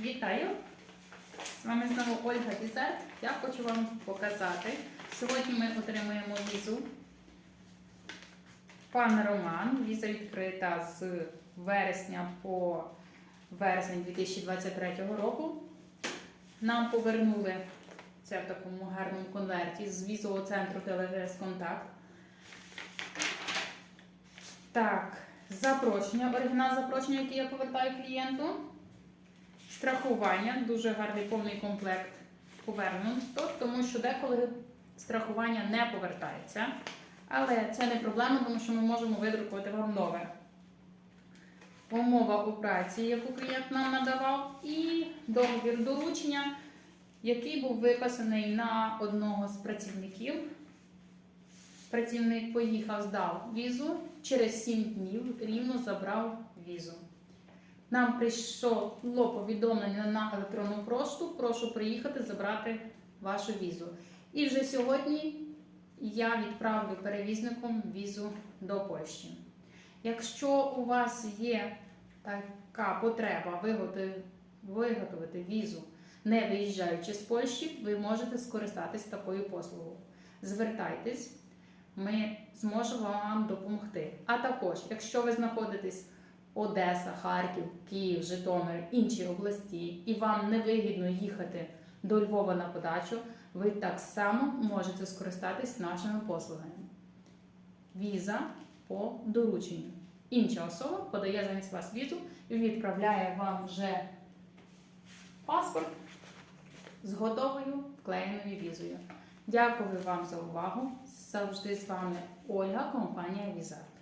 Вітаю! З вами знову Ольга Візер. Я хочу вам показати. Сьогодні ми отримуємо візу. Пан Роман. Віза відкрита з вересня по вересень 2023 року. Нам повернули це в такому гарному конверті з візового центру Телегрес Контакт. Так, запрошення, оригінал запрошення, який я повертаю клієнту. Страхування, дуже гарний повний комплект повернуто, тому що деколи страхування не повертається. Але це не проблема, тому що ми можемо видрукувати вам нове. Умова операції, яку клієнт нам надавав, і договір доручення, який був виписаний на одного з працівників. Працівник поїхав, здав візу, через 7 днів рівно забрав візу. Нам прийшло повідомлення на електронну пошту, прошу приїхати забрати вашу візу. І вже сьогодні я відправлю перевізником візу до Польщі. Якщо у вас є така потреба виготовити, візу, не виїжджаючи з Польщі, ви можете скористатись такою послугою. Звертайтесь, ми зможемо вам допомогти. А також, якщо ви знаходитесь Одеса, Харків, Київ, Житомир, інші області, і вам не вигідно їхати до Львова на подачу, ви так само можете скористатись нашими послугами. Віза по дорученню. Інша особа подає замість вас візу і відправляє вам вже паспорт з готовою вклеєною візою. Дякую вам за увагу. Завжди з вами Ольга, компанія Візарт.